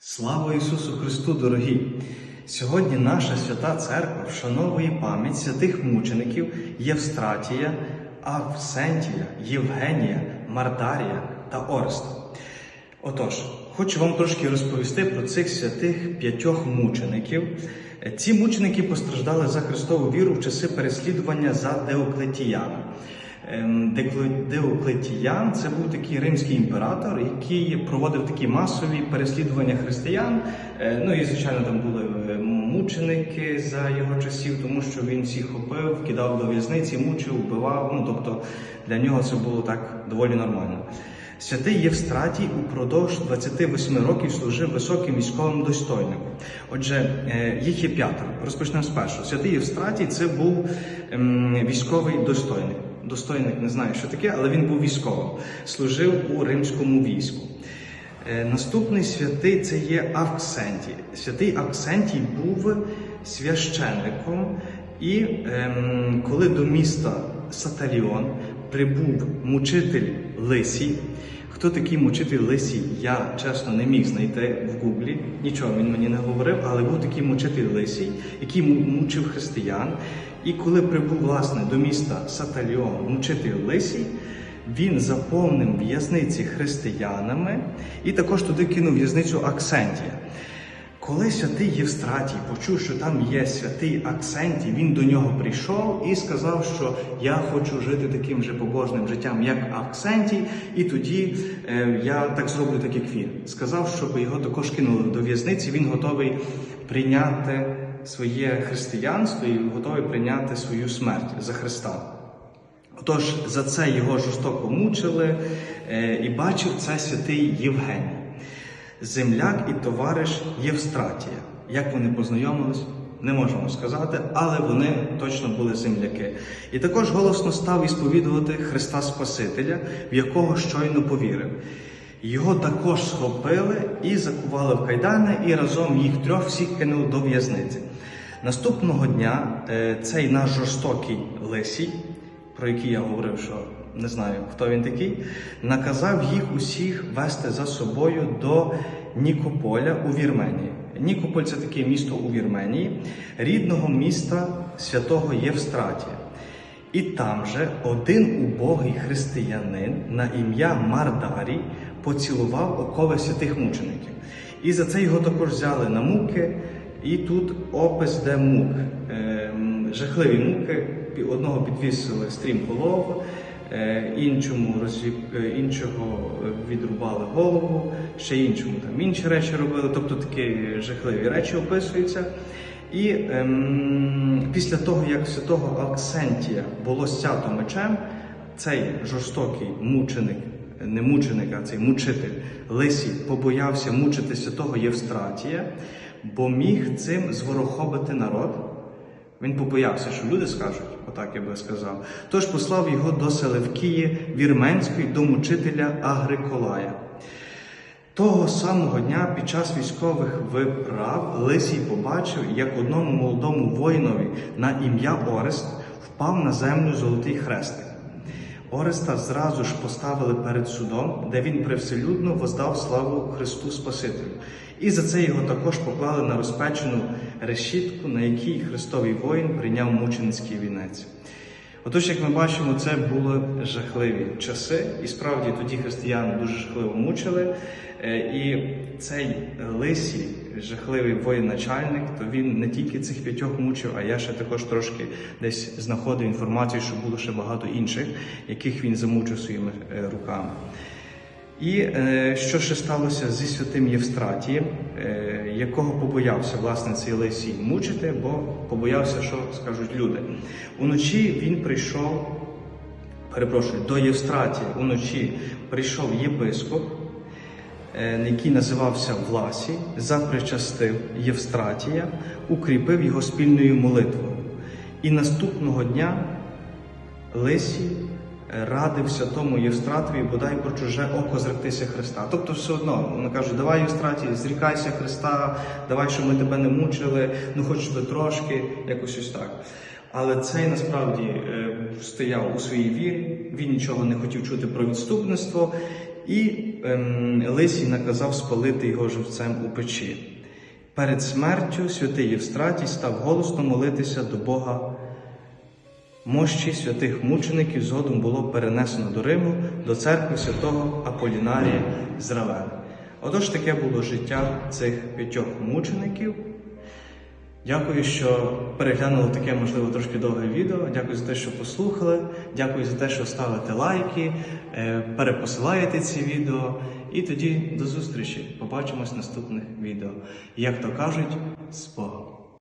Слава Ісусу Христу, дорогі! Сьогодні наша свята церква вшановує пам'ять святих мучеників Євстратія, Авсентія, Євгенія, Мардарія та Ореста. Отож, хочу вам трошки розповісти про цих святих п'ятьох мучеників. Ці мученики постраждали за Христову віру в часи переслідування за Деоклетіяна. Ем, Деоклетіян це був такий римський імператор, який проводив такі масові переслідування християн. Е, Ну і звичайно, там були е, мученики за його часів, тому що він всіх хопив, кидав до в'язниці, мучив, вбивав. Ну тобто для нього це було так доволі нормально. Святий Євстратій упродовж 28 років служив високим військовим достойником. Отже, е, їх є п'ятеро. Розпочнемо з першого. Святий Євстратій це був ем, військовий достойник. Достойник не знаю, що таке, але він був військовим, служив у римському війську. Е, Наступний святий це є Авксентій. Святий Авксентій був священником, і ем, коли до міста Саталіон прибув мучитель Лисій, хто такий мучитель Лисій, я чесно не міг знайти в Гуглі. Нічого він мені не говорив, але був такий мучитель Лисій, який мучив християн. І коли прибув власне до міста Саталіон мучитель Лисій, він заповнив в'язниці християнами і також туди кинув в'язницю Аксентія. Коли святий Євстратій почув, що там є святий Аксентій, він до нього прийшов і сказав, що я хочу жити таким же побожним життям, як Аксентій, і тоді е, я так зроблю, так як він. Сказав, щоб його також кинули до в'язниці. Він готовий прийняти своє християнство і готовий прийняти свою смерть за Христа. Отож, за це його жорстоко мучили, е, і бачив це святий Євгеній, земляк і товариш Євстратія. Як вони познайомились, не можемо сказати, але вони точно були земляки. І також голосно став ісповідувати Христа Спасителя, в якого щойно повірив. Його також схопили і закували в кайдани, і разом їх трьох всіх кинули до в'язниці. Наступного дня е, цей наш жорстокий Лисій, про який я говорив, що не знаю, хто він такий, наказав їх усіх вести за собою до Нікополя у Вірменії. Нікополь це таке місто у Вірменії, рідного міста святого Євстратія. І там же один убогий християнин на ім'я Мардарій поцілував окови святих мучеників. І за це його також взяли на муки. І тут опис де мук. Ем, жахливі муки. Одного підвісили стрім голову, іншому розвіп... е, іншого е, відрубали голову, ще іншому там інші речі робили. Тобто такі жахливі речі описуються. І ем, після того, як святого Алксентія було стято мечем, цей жорстокий мученик, не мученик, а цей мучитель Лисій побоявся мучити святого Євстратія, бо міг цим зворохобити народ. Він побоявся, що люди скажуть, отак я би сказав. Тож послав його до Селевкії Вірменської, до мучителя Агриколая. Того самого дня під час військових виправ Лисій побачив, як одному молодому воїнові на ім'я Орест впав на землю золотий хрестик. Ореста зразу ж поставили перед судом, де він привселюдно воздав славу Христу Спасителю. І за це його також поклали на розпечену решітку, на якій Христовий воїн прийняв мученицький вінець. Отож, як ми бачимо, це були жахливі часи, і справді тоді християн дуже жахливо мучили. Е, І цей лисій, жахливий воєначальник, то він не тільки цих п'ятьох мучив, а я ще також трошки десь знаходив інформацію, що було ще багато інших, яких він замучив своїми е, руками. І е, що ще сталося зі святим Євстратієм, е, якого побоявся власне цей Лисій мучити, бо побоявся, що скажуть люди. Уночі він прийшов, перепрошую, до Євстратія. Уночі прийшов єпископ, е, який називався Власій, запричастив Євстратія, укріпив його спільною молитвою. І наступного дня Лисій радив святому Євстратові бодай про чуже око зректися Христа. Тобто, все одно вони кажуть, давай Євстратій, зрікайся Христа, давай, щоб ми тебе не мучили, ну хоч би трошки, якось ось так. Але цей насправді е, стояв у своїй вірі, він нічого не хотів чути про відступництво, і ем, Лисій наказав спалити його живцем у печі. Перед смертю святий Євстратій став голосно молитися до Бога. Мощі святих мучеників згодом було перенесено до Риму, до церкви святого Аполінарія з Равени. Отож таке було життя цих п'ятьох мучеників. Дякую, що переглянули таке, можливо, трошки довге відео. Дякую за те, що послухали. Дякую за те, що ставите лайки, е, перепосилаєте ці відео. І тоді до зустрічі. Побачимось в наступних відео. Як то кажуть, з Богом.